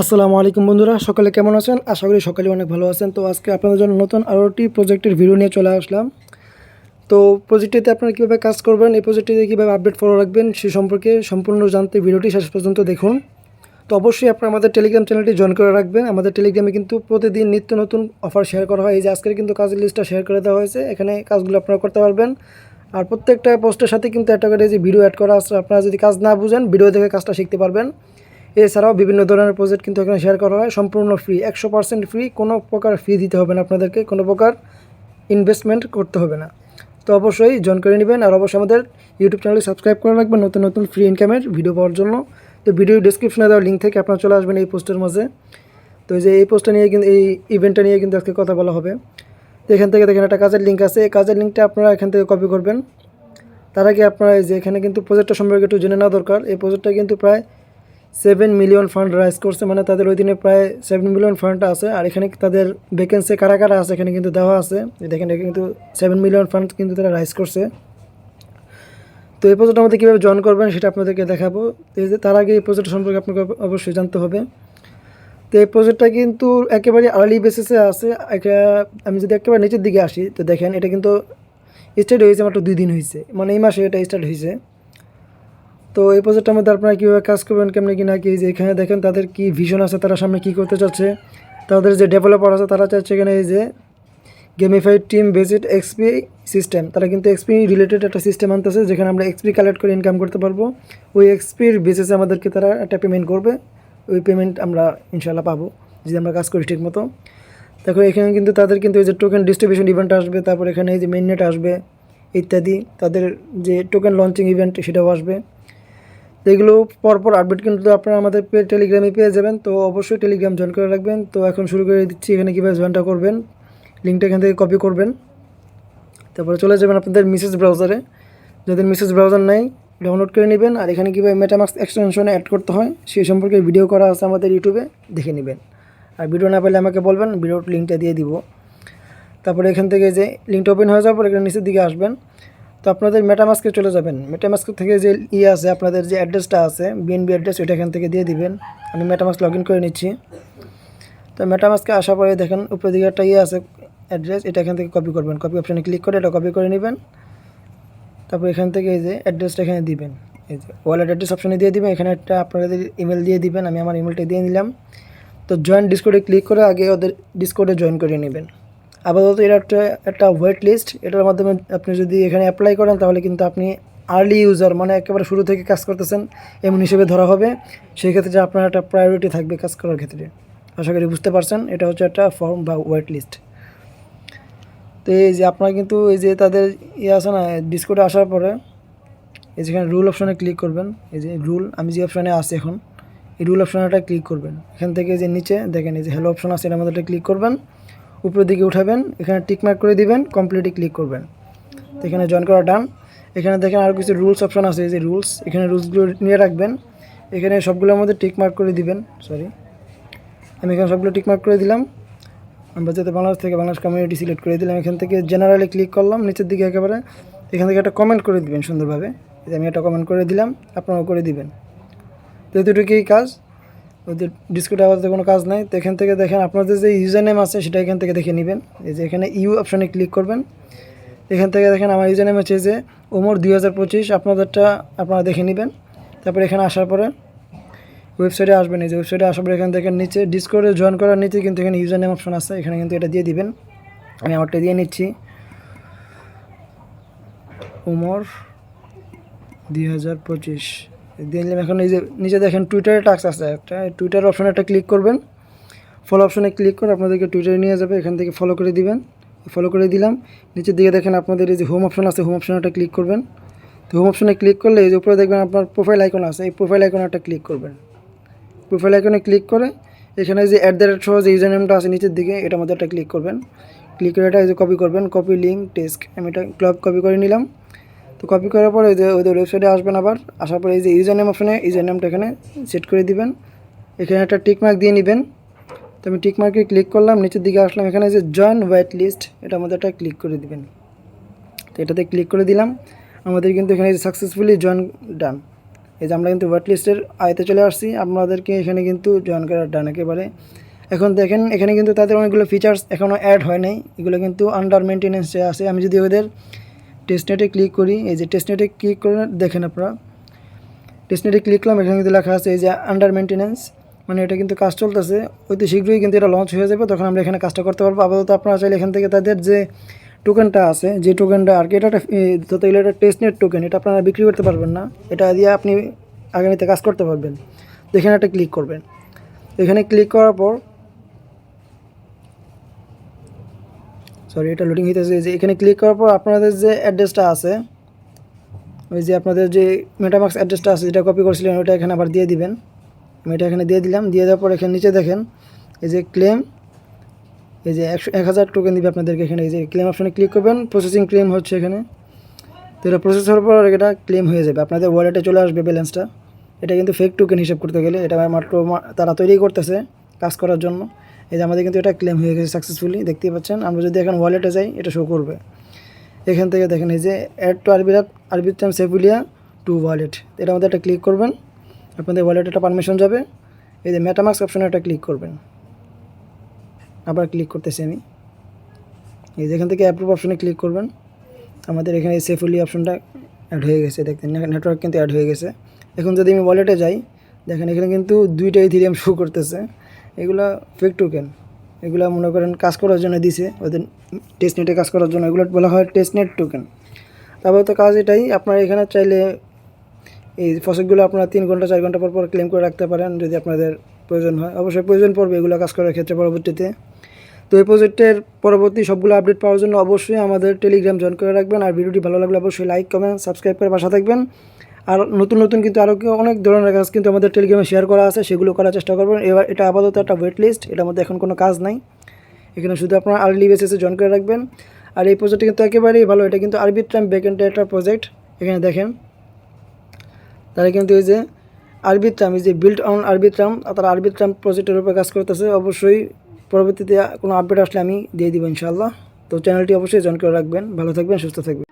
আসসালামু আলাইকুম বন্ধুরা, সকালে কেমন আছেন? আশা করি সকালে অনেক ভালো আছেন। তো আজকে আপনাদের জন্য নতুন আরও একটি প্রজেক্টের ভিডিও নিয়ে চলে আসলাম। তো প্রজেক্টটিতে আপনারা কীভাবে কাজ করবেন, এই প্রজেক্টটিতে কীভাবে আপডেট ফলো রাখবেন, সে সম্পর্কে সম্পূর্ণ জানতে ভিডিওটি শেষ পর্যন্ত দেখুন। তো অবশ্যই আপনারা আমাদের টেলিগ্রাম চ্যানেলটি জয়েন করে রাখবেন। আমাদের টেলিগ্রামে কিন্তু প্রতিদিন নিত্য নতুন অফার শেয়ার করা হয়। এই যে আজকের কিন্তু কাজের লিস্টটা শেয়ার করে দেওয়া হয়েছে। এখানে কাজগুলো আপনারা করতে পারবেন। আর প্রত্যেকটা পোস্টের সাথে কিন্তু একটা করে যে ভিডিও অ্যাড করা আছে, আপনারা যদি কাজ না বুঝেন ভিডিও দেখে কাজটা শিখতে পারবেন। এছাড়াও বিভিন্ন ধরনের প্রজেক্ট কিন্তু এখানে শেয়ার করা হয়। সম্পূর্ণ ফ্রি একশো পার্সেন্ট ফ্রি কোনো প্রকার ফি দিতে হবে না আপনাদেরকে, কোনো প্রকার ইনভেস্টমেন্ট করতে হবে না। তো অবশ্যই জয়েন করে নেবেন আর অবশ্যই আমাদের ইউটিউব চ্যানেলে সাবস্ক্রাইব করে রাখবেন নতুন নতুন ফ্রি ইনকামের ভিডিও পাওয়ার জন্য। তো ভিডিও ডিসক্রিপশনে দেওয়া লিঙ্ক থেকে আপনারা চলে আসবেন এই পোস্টের মাঝে। তো যে এই পোস্টটা নিয়ে কিন্তু, এই ইভেন্টটা নিয়ে কিন্তু আজকে কথা বলা হবে। তো এখান থেকে দেখেন একটা কাজের লিঙ্ক আছে। এই কাজের লিঙ্কটা আপনারা এখান থেকে কপি করবেন। তার আগে আপনারা যে এখানে কিন্তু প্রজেক্টটা সম্পর্কে একটু জেনে নেওয়া দরকার। এই প্রজেক্টটা কিন্তু প্রায় সেভেন মিলিয়ন ফান্ড রাইজ করছে মানে তাদের ওই দিনে প্রায় সেভেন মিলিয়ন ফান্ড আছে। আর এখানে তাদের ভ্যাকেন্সি কারা কারা আছে এখানে কিন্তু দেওয়া আছে। দেখেন কিন্তু সেভেন মিলিয়ন ফান্ড কিন্তু তারা রাইজ করছে। তো এই প্রজেক্টের আমাদের কীভাবে জয়েন করবেন সেটা আপনাদেরকে দেখাবো। তার আগে এই প্রজেক্ট সম্পর্কে আপনাকে অবশ্যই জানতে হবে। তো এই প্রজেক্টটা কিন্তু একেবারে আর্লি বেসিসে আছে। আমি যদি একেবারে নিচের দিকে আসি, তো দেখেন এটা কিন্তু স্টার্ট হয়েছে মাত্র দুই দিন হয়েছে। মানে এই মাসে এটা স্টার্ট হয়েছে। তো এই প্রজেক্টটার মধ্যে আপনারা কীভাবে কাজ করবেন, কেমনি কি না কি যে এখানে দেখেন তাদের কি ভিশন আছে, তারা সামনে কী করতে চাচ্ছে, তাদের যে ডেভেলপার আছে তারা চাচ্ছে এখানে এই যে gamified team based XP system তারা কিন্তু এক্সপি রিলেটেড একটা সিস্টেম আনতেছে, যেখানে আমরা এক্সপি কালেক্ট করে ইনকাম করতে পারব। ওই এক্সপির বেসিসে আমাদেরকে তারা একটা পেমেন্ট করবে, ওই পেমেন্ট আমরা ইনশাল্লাহ পাবো, যদি আমরা কাজ করি ঠিক মতো দেখো, এখানে কিন্তু তাদের কিন্তু এই যে টোকেন ডিস্ট্রিবিউশন ইভেন্ট আসবে, তারপর এখানে এই যে মেইননেট আসবে, ইত্যাদি, তাদের যে টোকেন লঞ্চিং ইভেন্ট সেটাও আসবে। তো এগুলো পরপর আপডেট কিন্তু আপনারা আমাদের টেলিগ্রামে পেয়ে যাবেন। তো অবশ্যই টেলিগ্রাম জয়েন করে রাখবেন। তো এখন শুরু করে দিচ্ছি এখানে কীভাবে জয়েনটা করবেন। লিঙ্কটা এখান থেকে কপি করবেন। তারপরে চলে যাবেন আপনাদের মিসেস ব্রাউজারে যাদের মিসেস ব্রাউজার নাই ডাউনলোড করে নেবেন। আর এখানে কীভাবে মেটামাক্স এক্সটেনশনে অ্যাড করতে হয় সেই সম্পর্কে ভিডিও করা আছে আমাদের ইউটিউবে দেখে নেবেন। আর ভিডিও না পেলে আমাকে বলবেন ভিডিওর লিঙ্কটা দিয়ে দিব। তারপরে এখান থেকে যে লিঙ্কটা ওপেন হয়ে যাওয়ার পর এখানে নিচের দিকে আসবেন। তো আপনাদের মেটামাস্কে চলে যাবেন। মেটামাস্ক থেকে যে ইয়ে আছে, আপনাদের যে অ্যাড্রেসটা আছে বিএনবি অ্যাড্রেস ওইটা এখান থেকে দিয়ে দিবেন। আমি মেটামাস্ক লগ করে নিচ্ছি। তো মেটামাস্কে আসার পরে দেখেন উপরের দিকে একটা ইয়ে আছে অ্যাড্রেস এটা এখান থেকে কপি করবেন। কপি অপশানে ক্লিক করে এটা কপি করে নেবেন। তারপর এখান থেকে এই যে অ্যাড্রেসটা এখানে দিবেন। এই যে ওয়ালেট অ্যাড্রেস অপশানে দিয়ে দিবেন। এখানে একটা আপনাদের ইমেল দিয়ে দিবেন। আমি আমার ইমেলটা দিয়ে নিলাম। তো জয়েন ডিসকোডে ক্লিক করে আগে ওদের ডিসকোডে জয়েন করে নেবেন। আপাতত এটা একটা একটা ওয়েট লিস্ট এটার মাধ্যমে আপনি যদি এখানে অ্যাপ্লাই করেন, তাহলে কিন্তু আপনি আর্লি ইউজার মানে একেবারে শুরু থেকে কাজ করতেছেন, এমন হিসেবে ধরা হবে। সেই ক্ষেত্রে আপনার একটা প্রায়োরিটি থাকবে কাজ করার ক্ষেত্রে। আশা করি বুঝতে পারছেন, এটা হচ্ছে একটা ফর্ম বা ওয়েট লিস্ট তো এই যে আপনারা কিন্তু, এই যে তাদের ইয়ে আছে না ডিসকোডে আসার পরে, এই যেখানে রুল অপশানে ক্লিক করবেন। এই যে রুল আমি যে অপশানে আছি এখন, এই রুল অপশানটা ক্লিক করবেন। এখান থেকে যে নিচে, দেখেন এই যে হ্যালো অপশান আছে এটার মধ্যে ক্লিক করবেন। উপরের দিকে উঠাবেন, এখানে টিক মার্ক করে দিবেন কমপ্লিটে ক্লিক করবেন। তো এখানে জয়েন করা ডান এখানে দেখেন আরও কিছু রুলস অপশন আছে যে রুলস এখানে রুলসগুলো নিয়ে রাখবেন। এখানে সবগুলোর মধ্যে টিক মার্ক করে দিবেন সরি আমি এখানে সবগুলো টিক মার্ক করে দিলাম। আমরা যাতে বাংলাদেশ থেকে বাংলাদেশ কমিউনিটি সিলেক্ট করে দিলাম, এখান থেকে জেনারেলে ক্লিক করলাম, নিচের দিকে একেবারে এখান থেকে একটা কমেন্ট করে দিবেন সুন্দরভাবে। আমি একটা কমেন্ট করে দিলাম, আপনারাও করে দিবেন। তো এতটুকুই কাজ। ওদের ডিসকুট আওয়াজে কোনো কাজ নাই। তো এখান থেকে দেখেন আপনাদের যে ইউজার নেম আছে, সেটা এখান থেকে দেখে নেবেন। এই যে এখানে ইউ অপশানে ক্লিক করবেন। এখান থেকে দেখেন আমার ইউজার নেম হচ্ছে যে ওমর দুই হাজার পঁচিশ। আপনাদেরটা আপনারা দেখে নেবেন। তারপরে এখানে আসার পরে ওয়েবসাইটে আসবেন। এই যে ওয়েবসাইটে আসার পরে এখান থেকে নিচে ডিসকোডে জয়েন করার নিচে কিন্তু এখানে ইউজার নেম অপশন আছে। এখানে কিন্তু এটা দিয়ে দিবেন। আমি আমারটা দিয়ে নিচ্ছি। ওমর দুই হাজার পঁচিশ। দিয়ে এখন এই যে, নিচে দেখেন টুইটারে টাক্স আছে একটা। টুইটার অপশনে একটা ক্লিক করবেন। ফলো অপশনে ক্লিক করে আপনাদেরকে টুইটারে নিয়ে যাবে। এখান থেকে ফলো করে দিবেন। ফলো করে দিলাম। নিচের দিকে দেখেন আপনাদের এই যে হোম অপশন আছে হোম অপশনে একটা ক্লিক করবেন। তো হোম অপশনে ক্লিক করলে এই যে উপরে দেখবেন আপনার প্রোফাইল আইকন আছে। এই প্রোফাইল আইকনে একটা ক্লিক করবেন। প্রোফাইল আইকনে ক্লিক করে এখানে যে অ্যাট দ্য রেট সহ যে ইউজার নেমটা আছে নিচের দিকে, এটার মধ্যে একটা ক্লিক করবেন। ক্লিক করে এটা এই যে কপি করবেন। কপি লিঙ্ক টেস্ক আমি এটা ক্লব কপি করে নিলাম। তো কপি করার পরে যে ওদের ওয়েবসাইটে আসবেন আবার, আসার পরে এই যে ইউজার নেম অপশনে ইউজার নেমটা এখানে সেট করে দিবেন। এখানে একটা টিকমার্ক দিয়ে নেবেন। তো আমি টিকমার্কে ক্লিক করলাম, নিচের দিকে আসলাম, এখানে যে জয়েন ওয়েট লিস্ট এটা মধ্যে একটা ক্লিক করে দিবেন। তো এটাতে ক্লিক করে দিলাম। আমাদের কিন্তু এখানে সাকসেসফুলি জয়েন ডান এই যে আমরা কিন্তু ওয়েট লিস্টের আয়তে চলে আসছি, আপনাদেরকে এখানে কিন্তু জয়েন করার ডান একেবারে। এখন দেখেন, এখানে কিন্তু তাদের অনেকগুলো ফিচার্স এখনও অ্যাড হয় নাই। এগুলো কিন্তু আন্ডার মেনটেনেন্সে আছে। আমি যদি ওদের টেস্টনেটে ক্লিক করি, এই যে টেস্টনেটে ক্লিক করে দেখেন আপনারা। টেস্টনেটে ক্লিক করলাম, এখানে কিন্তু লেখা আছে এই যে আন্ডার মেনটেনেন্স মানে এটা কিন্তু কাজ চলতেছে। অতি শীঘ্রই কিন্তু এটা লঞ্চ হয়ে যাবে, তখন আমরা এখানে কাজটা করতে পারব। আপাতত আপনারা চাইলে এখান থেকে তাদের যে টোকেনটা আছে, যে টোকেনটা আর কি এটা একটা যত এগুলো একটা টেস্টনেট টোকেন এটা আপনারা বিক্রি করতে পারবেন না। এটা দিয়ে আপনি আগামীতে কাজ করতে পারবেন। এখানে একটা ক্লিক করবেন। এখানে ক্লিক করার পর সরি এটা লোডিং হইতেছে। যে এখানে ক্লিক করার পর আপনাদের যে অ্যাড্রেসটা আছে, ওই যে আপনাদের যে মেটামাক্স অ্যাড্রেসটা আছে, যেটা কপি করেছিলেন ওটা এখানে আবার দিয়ে দিবেন। আমি এটা এখানে দিয়ে দিলাম। দিয়ে দেওয়ার পর এখানে নিচে দেখেন, এই যে ক্লেম এই যে একশো, এক হাজার টোকেন দিবে আপনাদেরকে এখানে। এই যে ক্লেম অপশনে ক্লিক করবেন প্রসেসিং ক্লেম হচ্ছে এখানে। তো এটা প্রসেস হওয়ার পর এটা ক্লেম হয়ে যাবে। আপনাদের ওয়ালেটে চলে আসবে ব্যালেন্সটা এটা কিন্তু ফেক টোকেন হিসাব করতে গেলে, এটা মাত্র তারা তৈরি করতেছে কাজ করার জন্য। এই যে আমাদের কিন্তু এটা ক্লেম হয়ে গেছে সাকসেসফুলি দেখতেই পাচ্ছেন। আমরা যদি এখন ওয়ালেটে যাই, এটা শো করবে। এখান থেকে দেখেন এই যে অ্যাড টু আরবিরাত আরবিটাম সেফুলিয়া টু ওয়ালেট এটা আমাদের একটা ক্লিক করবেন, আপনাদের ওয়ালেটে একটা পারমিশন যাবে। এই যে মেটামাক্স অপশনে একটা ক্লিক করবেন। আবার ক্লিক করতেছি আমি। এই যেখান থেকে অ্যাপ্রুভ অপশনে ক্লিক করবেন। আমাদের এখানে এই সেফুলি অপশনটা অ্যাড হয়ে গেছে। দেখেন নেটওয়ার্ক কিন্তু অ্যাড হয়ে গেছে। এখন যদি আমি ওয়ালেটে যাই, দেখেন এখানে কিন্তু দুইটা ইথিরিয়াম শো করতেছে। এগুলো ফেক টোকেন এগুলো মনে করেন কাজ করার জন্য দিছে, ওদের টেস্ট নেটে কাজ করার জন্য। এগুলো বলা হয় টেস্ট নেট টোকেন তারপরে তো কাজ এটাই, আপনারা এখানে চাইলে এই ফসলগুলো আপনারা তিন ঘণ্টা, চার ঘণ্টা পর পর ক্লেম করে রাখতে পারেন যদি আপনাদের প্রয়োজন হয়। অবশ্যই প্রয়োজন পড়বে এগুলো কাজ করার ক্ষেত্রে পরবর্তীতে। তো এই প্রজেক্টের পরবর্তী সবগুলো আপডেট পাওয়ার জন্য অবশ্যই আমাদের টেলিগ্রাম জয়েন করে রাখবেন। আর ভিডিওটি ভালো লাগলে অবশ্যই লাইক কমেন্ট সাবস্ক্রাইব করে পাশা থাকবেন। আর নতুন নতুন কিন্তু আরও অনেক ধরনের কাজ কিন্তু আমাদের টেলিগ্রামে শেয়ার করা আছে, সেগুলো করার চেষ্টা করবেন। এবার এটা আপাতত একটা ওয়েট লিস্ট এটার মধ্যে এখন কোনো কাজ নাই। এখানে শুধু আপনার আর্লি বেসিসে জয়েন করে রাখবেন। আর এই প্রজেক্টটি কিন্তু একেবারেই ভালো, এটা কিন্তু আরবি ট্রাম ব্যাকেন্ড একটা প্রজেক্ট এখানে দেখেন, তারা কিন্তু এই যে আরবি ট্রাম এই যে বিল্ড অন আরবি ট্রাম তারা আরবি ট্রাম প্রজেক্টের উপরে কাজ করতেছে। অবশ্যই পরবর্তীতে কোনো আপডেট আসলে আমি দিয়ে দিব ইনশাআল্লাহ। তো চ্যানেলটি অবশ্যই জয়েন করে রাখবেন। ভালো থাকবেন, সুস্থ থাকবেন।